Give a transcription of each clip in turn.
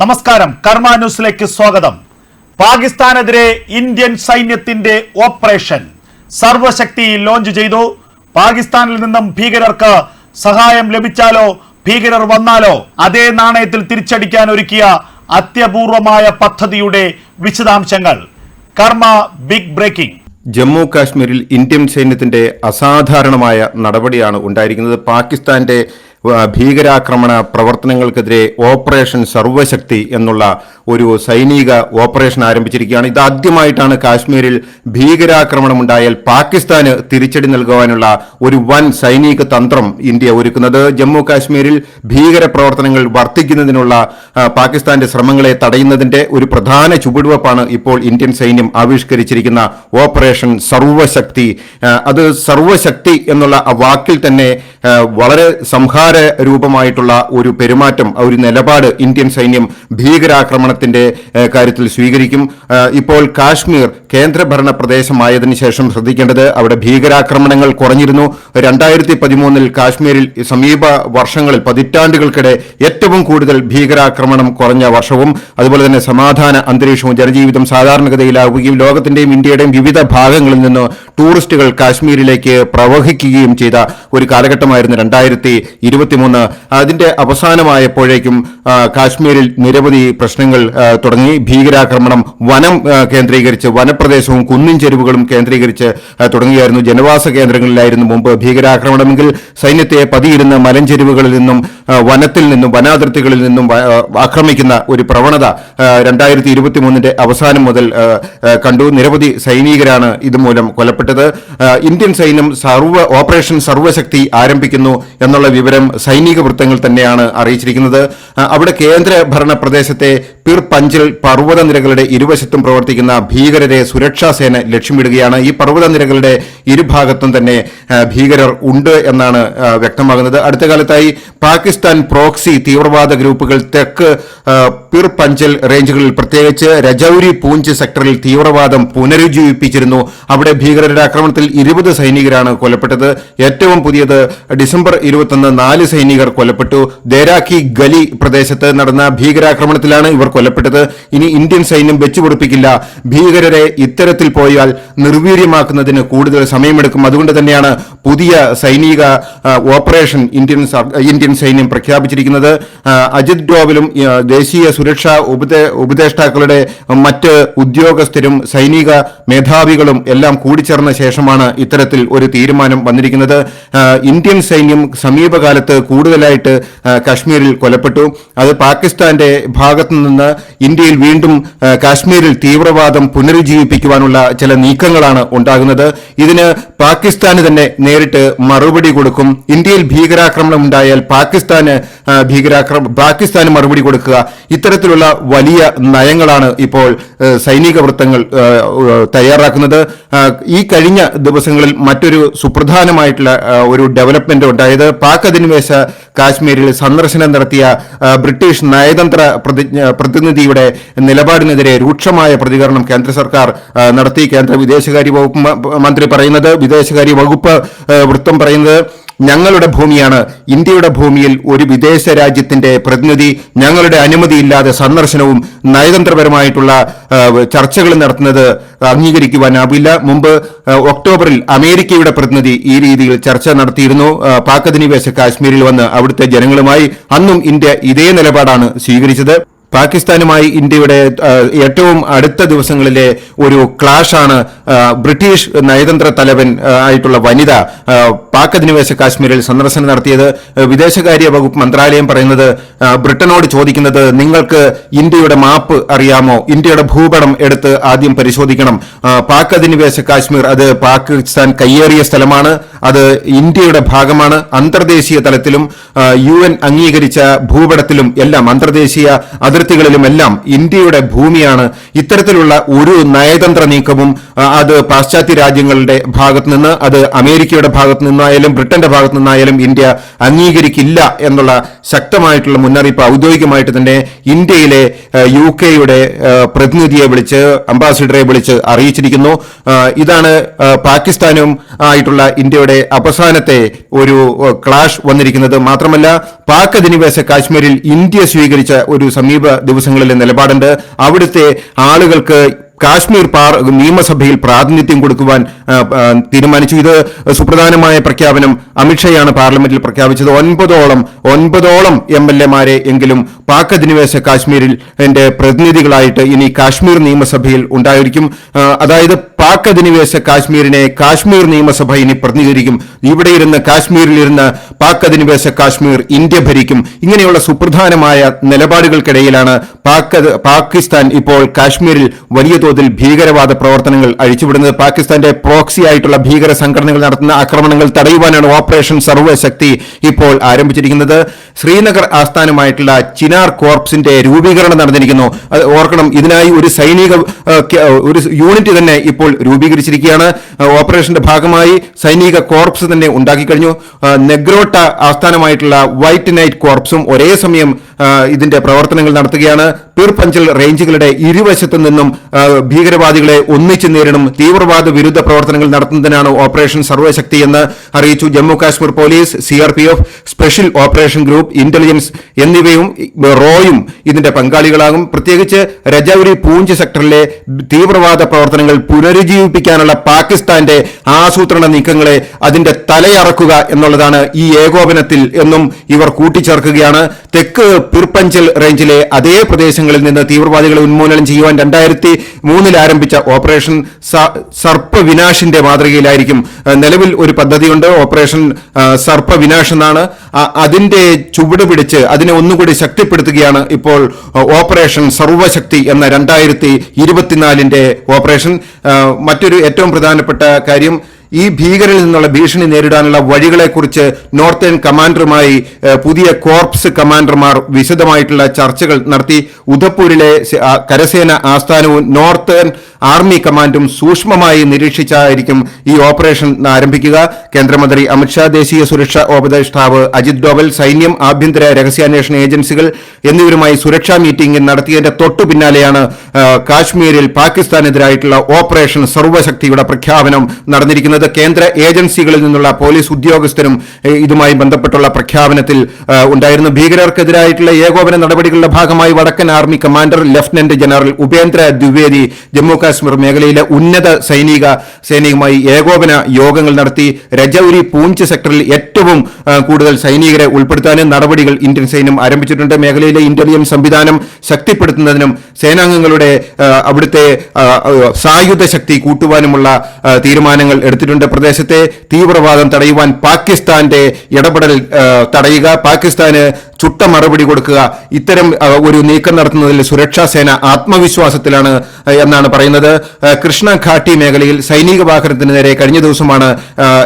നമസ്കാരം. കർമ്മ ന്യൂസിലേക്ക് സ്വാഗതം. പാകിസ്ഥാനെതിരെ ഇന്ത്യൻ സൈന്യത്തിന്റെ ഓപ്പറേഷൻ. സർവശക്തി ലോഞ്ച് ചെയ്തു. പാകിസ്ഥാനിൽ നിന്നും ഭീകരർക്ക് സഹായം ലഭിച്ചാലോ ഭീകരർ വന്നാലോ അതേ നാണയത്തിൽ തിരിച്ചടിക്കാൻ ഒരുക്കിയ അത്യപൂർവമായ പദ്ധതിയുടെ വിശദാംശങ്ങൾ. കർമ്മ ബിഗ് ബ്രേക്കിംഗ്. ജമ്മു കാശ്മീരിൽ ഇന്ത്യൻ സൈന്യത്തിന്റെ അസാധാരണമായ നടപടിയാണ് ഉണ്ടായിരിക്കുന്നത്. പാകിസ്ഥാന്റെ ഭീകരാക്രമണ പ്രവർത്തനങ്ങൾക്കെതിരെ ഓപ്പറേഷൻ സർവശക്തി എന്നുള്ള ഒരു സൈനിക ഓപ്പറേഷൻ ആരംഭിച്ചിരിക്കുകയാണ്. ഇതാദ്യമായിട്ടാണ് കാശ്മീരിൽ ഭീകരാക്രമണം ഉണ്ടായാൽ പാകിസ്ഥാന് തിരിച്ചടി നൽകുവാനുള്ള ഒരു വൻ സൈനിക തന്ത്രം ഇന്ത്യ ഒരുക്കുന്നത്. ജമ്മു കാശ്മീരിൽ ഭീകര പ്രവർത്തനങ്ങൾ വർദ്ധിക്കുന്നതിനുള്ള പാകിസ്ഥാന്റെ ശ്രമങ്ങളെ തടയുന്നതിന്റെ ഒരു പ്രധാന ചുവടുവെപ്പാണ് ഇപ്പോൾ ഇന്ത്യൻ സൈന്യം ആവിഷ്കരിച്ചിരിക്കുന്ന ഓപ്പറേഷൻ സർവശക്തി അത് സർവശക്തി എന്നുള്ള വാക്കിൽ തന്നെ വളരെ സംഹാര രൂപമായിട്ടുള്ള ഒരു പെരുമാറ്റം ഒരു നിലപാട് ഇന്ത്യൻ സൈന്യം ഭീകരാക്രമണത്തിന്റെ കാര്യത്തിൽ സ്വീകരിക്കും. ഇപ്പോൾ കാശ്മീർ കേന്ദ്രഭരണ പ്രദേശമായതിനു ശേഷം ശ്രദ്ധിക്കേണ്ടത് അവിടെ ഭീകരാക്രമണങ്ങൾ കുറഞ്ഞിരുന്നു. രണ്ടായിരത്തി പതിമൂന്നിൽ കാശ്മീരിൽ സമീപ വർഷങ്ങളിൽ പതിറ്റാണ്ടുകൾക്കിടെ ഏറ്റവും കൂടുതൽ ഭീകരാക്രമണം കുറഞ്ഞ വർഷവും അതുപോലെ തന്നെ സമാധാന അന്തരീക്ഷവും ജനജീവിതം സാധാരണഗതിയിലാവുകയും ലോകത്തിന്റെയും ഇന്ത്യയുടെയും വിവിധ ഭാഗങ്ങളിൽ നിന്ന് ടൂറിസ്റ്റുകൾ കാശ്മീരിലേക്ക് പ്രവഹിക്കുകയും ചെയ്ത ഒരു കാലഘട്ടമായിരുന്നു രണ്ടായിരത്തി ഇരുപത്തിമൂന്ന്. അതിന്റെ അവസാനമായപ്പോഴേക്കും കാശ്മീരിൽ നിരവധി പ്രശ്നങ്ങൾ തുടങ്ങി. ഭീകരാക്രമണം വനം കേന്ദ്രീകരിച്ച് വനപ്രദേശവും കുന്നിൻ ചെരുവുകളും കേന്ദ്രീകരിച്ച് തുടങ്ങിയായിരുന്നു ജനവാസ കേന്ദ്രങ്ങളിലായിരുന്നു മുമ്പ് ഭീകരാക്രമണമെങ്കിൽ സൈന്യത്തെ പതിയിരുന്ന മലഞ്ചെരുവുകളിൽ നിന്നും വനത്തിൽ നിന്നും വനാതിർത്തികളിൽ നിന്നും ആക്രമിക്കുന്ന ഒരു പ്രവണത രണ്ടായിരത്തി ഇരുപത്തി മൂന്നിന്റെ അവസാനം മുതൽ കണ്ടു. നിരവധി സൈനികരാണ് ഇതുമൂലം കൊല്ലപ്പെട്ടത്. ഇന്ത്യൻ സൈന്യം സർവ ഓപ്പറേഷൻ സർവശക്തി ആരംഭിക്കുന്നു എന്നുള്ള വിവരം സൈനിക വൃത്തങ്ങൾ തന്നെയാണ് അറിയിച്ചിരിക്കുന്നത്. അവിടെ കേന്ദ്ര ഭരണ പ്രദേശത്തെ പിർ പഞ്ചിൽ പർവത നിരകളുടെ ഇരുവശത്തും പ്രവർത്തിക്കുന്ന ഭീകരരെ സുരക്ഷാസേന ലക്ഷ്യമിടുകയാണ്. ഈ പർവത നിരകളുടെ ഇരുഭാഗത്തും തന്നെ ഭീകരർ ഉണ്ട് എന്നാണ് വ്യക്തമാകുന്നത്. അടുത്ത കാലത്തായി പാകിസ്ഥാൻ പ്രോക്സി തീവ്രവാദ ഗ്രൂപ്പുകൾ തെക്ക് പിർ പഞ്ചൽ റേഞ്ചുകളിൽ പ്രത്യേകിച്ച് രജൌരി പൂഞ്ച് സെക്ടറിൽ തീവ്രവാദം പുനരുജ്ജീവിപ്പിച്ചിരുന്നു. അവിടെ ഭീകരരുടെ ആക്രമണത്തിൽ ഇരുപത് സൈനികരാണ് കൊല്ലപ്പെട്ടത്. ഏറ്റവും പുതിയത് ഡിസംബർ ഇരുപത്തൊന്ന് നാല് സൈനികർ കൊല്ലപ്പെട്ടു. ദേരാക്കി ഗലി പ്രദേശത്ത് നടന്ന ഭീകരാക്രമണത്തിലാണ് ഇവർ കൊല്ലപ്പെട്ടത്. ഇനി ഇന്ത്യൻ സൈന്യം വെച്ചുപൊടിപ്പിക്കില്ല. ഭീകരരെ ഇത്തരത്തിൽ പോയാൽ നിർവീര്യമാക്കുന്നതിന് കൂടുതൽ സമയമെടുക്കും. അതുകൊണ്ട് തന്നെയാണ് പുതിയ സൈനിക ഓപ്പറേഷൻ ഇന്ത്യൻ ഇന്ത്യൻ സൈന്യം പ്രഖ്യാപിച്ചിരിക്കുന്നത്. അജിത് ഡോവലും ദേശീയ സുരക്ഷാ ഉപദേ ഉപദേഷ്ടാക്കളുടെ മറ്റ് ഉദ്യോഗസ്ഥരും സൈനിക മേധാവികളും എല്ലാം കൂടിച്ചേർന്ന ശേഷമാണ് ഇത്തരത്തിൽ ഒരു തീരുമാനം വന്നിരിക്കുന്നത്. ഇന്ത്യൻ സൈന്യം സമീപകാലത്ത് കൂടുതലായിട്ട് കശ്മീരിൽ കൊല്ലപ്പെട്ടു. അത് പാകിസ്ഥാന്റെ ഭാഗത്തു നിന്ന് ഇന്ത്യയിൽ വീണ്ടും കാശ്മീരിൽ തീവ്രവാദം പുനരുജ്ജീവിപ്പിക്കുവാനുള്ള ചില നീക്കങ്ങളാണ് ഉണ്ടാകുന്നത്. ഇതിന് പാകിസ്ഥാന് തന്നെ നേരിട്ട് മറുപടി കൊടുക്കും. ഇന്ത്യയിൽ ഭീകരാക്രമണം ഉണ്ടായാൽ പാകിസ്ഥാന് ഭീകരാക്രമ പാകിസ്ഥാന് മറുപടി കൊടുക്കുക. ഇത്തരത്തിലുള്ള വലിയ നയങ്ങളാണ് ഇപ്പോൾ സൈനിക വൃത്തങ്ങൾ തയ്യാറാക്കുന്നത്. ഈ കഴിഞ്ഞ ദിവസങ്ങളിൽ മറ്റൊരു സുപ്രധാനമായിട്ടുള്ള ഒരു ഡെവലപ്മെന്റ് ഉണ്ടായത് പാക് അധിനിവേശ കാശ്മീരിൽ സന്ദർശനം നടത്തിയ ബ്രിട്ടീഷ് നയതന്ത്ര പ്രതിനിധിയുടെ നിലപാടിനെതിരെ രൂക്ഷമായ പ്രതികരണം കേന്ദ്ര സർക്കാർ നടത്തി. കേന്ദ്ര വിദേശകാര്യ വകുപ്പ് മന്ത്രി പറയുന്നത് വിദേശകാര്യ വകുപ്പ് വൃത്തം പറയുന്നത് ഞങ്ങളുടെ ഭൂമിയാണ്. ഇന്ത്യയുടെ ഭൂമിയിൽ ഒരു വിദേശ രാജ്യത്തിന്റെ പ്രതിനിധി ഞങ്ങളുടെ അനുമതിയില്ലാതെ സന്ദർശനവും നയതന്ത്രപരമായിട്ടുള്ള ചർച്ചകളും നടത്തുന്നത് അംഗീകരിക്കുവാനാവില്ല മുമ്പ് ഒക്ടോബറിൽ അമേരിക്കയുടെ പ്രതിനിധി ഈ രീതിയിൽ ചർച്ച നടത്തിയിരുന്നു. പാക് അധിനിവേശ കാശ്മീരിൽ വന്ന് അവിടുത്തെ ജനങ്ങളുമായി അന്നും ഇന്ത്യ ഇതേ നിലപാടാണ് സ്വീകരിച്ചത്. പാകിസ്ഥാനുമായി ഇന്ത്യയുടെ ഏറ്റവും അടുത്ത ദിവസങ്ങളിലെ ഒരു ക്ലാഷാണ് ബ്രിട്ടീഷ് നയതന്ത്ര തലവൻ ആയിട്ടുള്ള വനിത പാക് അധിനിവേശ കാശ്മീരിൽ സന്ദർശനം നടത്തിയത് വിദേശകാര്യ വകുപ്പ് മന്ത്രാലയം പറയുന്നത് ബ്രിട്ടനോട് ചോദിക്കുന്നത് നിങ്ങൾക്ക് ഇന്ത്യയുടെ മാപ്പ് അറിയാമോ? ഇന്ത്യയുടെ ഭൂപടം എടുത്ത് ആദ്യം പരിശോധിക്കണം. പാക് അധിനിവേശ കാശ്മീർ അത് പാകിസ്ഥാൻ കയ്യേറിയ സ്ഥലമാണ് അത് ഇന്ത്യയുടെ ഭാഗമാണ്. അന്തർദേശീയ തലത്തിലും യു എൻ അംഗീകരിച്ച ഭൂപടത്തിലും എല്ലാം അന്തർദേശീയ അതിർത്തികളിലുമെല്ലാം ഇന്ത്യയുടെ ഭൂമിയാണ്. ഇത്തരത്തിലുള്ള ഒരു നയതന്ത്ര നീക്കവും അത് പാശ്ചാത്യ രാജ്യങ്ങളുടെ ഭാഗത്തുനിന്ന് അത് അമേരിക്കയുടെ ഭാഗത്ത് നിന്നായാലും ബ്രിട്ടന്റെ ഭാഗത്തു നിന്നായാലും ഇന്ത്യ അംഗീകരിക്കില്ല എന്നുള്ള ശക്തമായിട്ടുള്ള മുന്നറിയിപ്പ് ഔദ്യോഗികമായിട്ട് തന്നെ ഇന്ത്യയിലെ യു കെയുടെ പ്രതിനിധിയെ വിളിച്ച് അംബാസിഡറെ വിളിച്ച് അറിയിച്ചിരിക്കുന്നു. ഇതാണ് പാകിസ്ഥാനും ആയിട്ടുള്ള ഇന്ത്യയുടെ അവസാനത്തെ ഒരു ക്ലാഷ് വന്നിരിക്കുന്നത്. മാത്രമല്ല പാക് അധിനിവേശ കാശ്മീരിൽ ഇന്ത്യ സ്വീകരിച്ച ഒരു സമീപ ദിവസങ്ങളിലെ നിലപാടുണ്ട്. അവിടുത്തെ ആളുകൾക്ക് കാശ്മീർ പാർ നിയമസഭയിൽ പ്രാതിനിധ്യം കൊടുക്കുവാൻ തീരുമാനിച്ചു. ഇത് സുപ്രധാനമായ പ്രഖ്യാപനം അമിത്ഷായാണ് പാർലമെന്റിൽ പ്രഖ്യാപിച്ചത്. ഒൻപതോളം ഒൻപതോളം എം എൽ എമാരെ എങ്കിലും പാക് അധിനിവേശ കാശ്മീരിൽ എന്റെ പ്രതിനിധികളായിട്ട് ഇനി കാശ്മീർ നിയമസഭയിൽ ഉണ്ടായിരിക്കും. അതായത് പാക് അധിനിവേശ കാശ്മീരിനെ കാശ്മീർ നിയമസഭ ഇനി പ്രതിനിധീകരിക്കും. ഇവിടെ ഇരുന്ന് കാശ്മീരിൽ ഇരുന്ന് പാക് അധിനിവേശ കാശ്മീർ ഇന്ത്യ ഭരിക്കും. ഇങ്ങനെയുള്ള സുപ്രധാനമായ നിലപാടുകൾക്കിടയിലാണ് പാക് പാകിസ്ഥാൻ ഇപ്പോൾ കാശ്മീരിൽ വലിയ തോതിൽ ഭീകരവാദ പ്രവർത്തനങ്ങൾ അഴിച്ചുവിടുന്നത് പാകിസ്ഥാന്റെ പ്രോക്സി ആയിട്ടുള്ള ഭീകര സംഘടനകൾ നടത്തുന്ന ആക്രമണങ്ങൾ തടയുവാനാണ് ഓപ്പറേഷൻ സർവശക്തി ഇപ്പോൾ ആരംഭിച്ചിരിക്കുന്നത്. ശ്രീനഗർ ആസ്ഥാനമായിട്ടുള്ള ചിനാർ കോർപ്സിന്റെ രൂപീകരണം നടന്നിരിക്കുന്നു. ഓർക്കണം ഇതിനായി ഒരു സൈനിക ഒരു യൂണിറ്റ് തന്നെ ഇപ്പോൾ രൂപീകരിച്ചിരിക്കുകയാണ്. ഓപ്പറേഷന്റെ ഭാഗമായി സൈനിക കോർപ്സ് തന്നെ ഉണ്ടാക്കിക്കഴിഞ്ഞു. നെഗ്രോട്ട ആസ്ഥാനമായിട്ടുള്ള വൈറ്റ് നൈറ്റ് കോർപ്സും ഒരേ സമയം ഇതിന്റെ പ്രവർത്തനങ്ങൾ നടത്തുകയാണ്. പീർ പഞ്ചൽ റേഞ്ചുകളുടെ ഇരുവശത്തു നിന്നും ഭീകരവാദികളെ ഒന്നിച്ചു നേരിടും. തീവ്രവാദ വിരുദ്ധ പ്രവർത്തനങ്ങൾ നടത്തുന്നതിനാണ് ഓപ്പറേഷൻ സർവശക്തി എന്ന് അറിയിച്ചു Jammu Kashmir police C R P F special operation group intelligence എന്നിവയും റോയും ഇതിന്റെ പങ്കാളികളാകും. പ്രത്യേകിച്ച് രജൌരി പൂഞ്ച് സെക്ടറിലെ തീവ്രവാദ പ്രവർത്തനങ്ങൾ പുനരുജ്ജീവിപ്പിക്കാനുള്ള പാകിസ്ഥാന്റെ ആസൂത്രണ നീക്കങ്ങളെ അതിന്റെ തലയറക്കുക എന്നുള്ളതാണ് ഈ ഏകോപനത്തിൽ എന്നും ഇവർ കൂട്ടിച്ചേർക്കുകയാണ്. തെക്ക് പിർപ്പഞ്ചൽ റേഞ്ചിലെ അതേ പ്രദേശങ്ങളിൽ നിന്ന് തീവ്രവാദികളെ ഉന്മൂലനം ചെയ്യുവാൻ രണ്ടായിരത്തി മൂന്നിൽ ആരംഭിച്ച ഓപ്പറേഷൻ സർപ്പവിനാശിന്റെ സർപ്പ വിനാശിന്റെ മാതൃകയിലായിരിക്കും നിലവിൽ ഒരു പദ്ധതിയുണ്ട്. ഓപ്പറേഷൻ സർപ്പവിനാശ് എന്നാണ്. അതിന്റെ ചുവട് പിടിച്ച് അതിനെ ഒന്നുകൂടി ശക്തിപ്പെടുത്തുകയാണ് ഇപ്പോൾ ഓപ്പറേഷൻ സർവശക്തി എന്ന രണ്ടായിരത്തി ഇരുപത്തിനാലിന്റെ ഓപ്പറേഷൻ. മറ്റൊരു ഏറ്റവും പ്രധാനപ്പെട്ട കാര്യം ഈ ഭീകരിൽ നിന്നുള്ള ഭീഷണി നേരിടാനുള്ള വഴികളെക്കുറിച്ച് നോർത്തേൺ കമാൻഡറുമായി പുതിയ കോർപ്സ് കമാൻഡർമാർ വിശദമായിട്ടുള്ള ചർച്ചകൾ നടത്തി. ഉദപ്പൂരിലെ കരസേന ആസ്ഥാനവും നോർത്തേൺ ആർമി കമാൻഡും സൂക്ഷ്മമായി നിരീക്ഷിച്ചായിരിക്കും ഈ ഓപ്പറേഷൻ ആരംഭിക്കുക. കേന്ദ്രമന്ത്രി അമിത്ഷാ ദേശീയ സുരക്ഷാ ഉപദേഷ്ടാവ് അജിത് ഡോവൽ സൈന്യം ആഭ്യന്തര രഹസ്യാന്വേഷണ ഏജൻസികൾ എന്നിവരുമായി സുരക്ഷാ മീറ്റിംഗ് നടത്തിയതിന്റെ തൊട്ടു പിന്നാലെയാണ് കാശ്മീരിൽ പാകിസ്ഥാനെതിരായിട്ടുള്ള ഓപ്പറേഷൻ സർവശക്തിയുടെ പ്രഖ്യാപനം നടന്നിരിക്കുന്നത്. കേന്ദ്ര ഏജൻസികളിൽ നിന്നുള്ള പോലീസ് ഉദ്യോഗസ്ഥരും ഇതുമായി ബന്ധപ്പെട്ടുള്ള പ്രഖ്യാപനത്തിൽ ഉണ്ടായിരുന്നു. ഭീകരർക്കെതിരായിട്ടുള്ള ഏകോപന നടപടികളുടെ ഭാഗമായി വടക്കൻ army commander lieutenant general Upendra Dwivedi Jammu Kashmir മേഖലയിലെ ഉന്നത സൈനിക സേനയുമായി ഏകോപന യോഗങ്ങൾ നടത്തി രജൌരി പൂഞ്ച് സെക്ടറിൽ ഏറ്റവും കൂടുതൽ സൈനികരെ ഉൾപ്പെടുത്താനും നടപടികൾ ഇന്ത്യൻ സൈന്യം ആരംഭിച്ചിട്ടുണ്ട്. മേഖലയിലെ ഇന്റലിജൻസ് സംവിധാനം ശക്തിപ്പെടുത്തുന്നതിനും സേനാംഗങ്ങളുടെ അവിടുത്തെ സായുധ ശക്തി കൂട്ടുവാനുമുള്ള തീരുമാനങ്ങൾ എടുത്തിട്ടുണ്ട്. പ്രദേശത്തെ തീവ്രവാദം തടയുവാൻ പാകിസ്ഥാന്റെ ഇടപെടൽ തടയുക പാകിസ്ഥാന് ചുട്ട മറുപടി കൊടുക്കുക ഇത്തരം ഒരു നീക്കം നടത്തുന്നതിൽ സുരക്ഷാ സേന ആത്മവിശ്വാസത്തിലാണ് എന്നാണ് പറയുന്നത്. ആ, കൃഷ്ണ ഘാട്ടി മേഖലയിൽ സൈനിക വാഹനത്തിന് നേരെ കഴിഞ്ഞ ദിവസമാണ്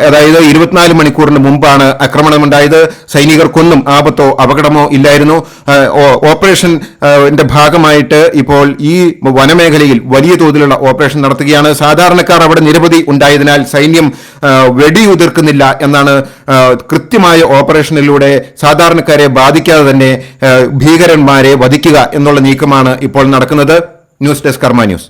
അതായത് ഇരുപത്തിനാല് മണിക്കൂറിന് മുമ്പാണ് ആക്രമണമുണ്ടായത്. സൈനികർക്കൊന്നും ആപത്തോ അപകടമോ ഇല്ലായിരുന്നു. ഓപ്പറേഷന്റെ ഭാഗമായിട്ട് ഇപ്പോൾ ഈ വനമേഖലയിൽ വലിയ തോതിലുള്ള ഓപ്പറേഷൻ നടത്തുകയാണ്. സാധാരണക്കാർ അവിടെ നിരവധി ഉണ്ടായതിനാൽ സൈന്യം വെടിയുതിർക്കുന്നില്ല എന്നാണ് കൃത്യമായ ഓപ്പറേഷനിലൂടെ സാധാരണക്കാരെ ബാധിക്കാതെ തന്നെ ഭീകരന്മാരെ വധിക്കുക എന്നുള്ള നീക്കമാണ് ഇപ്പോൾ നടക്കുന്നത്. News desk Karma news.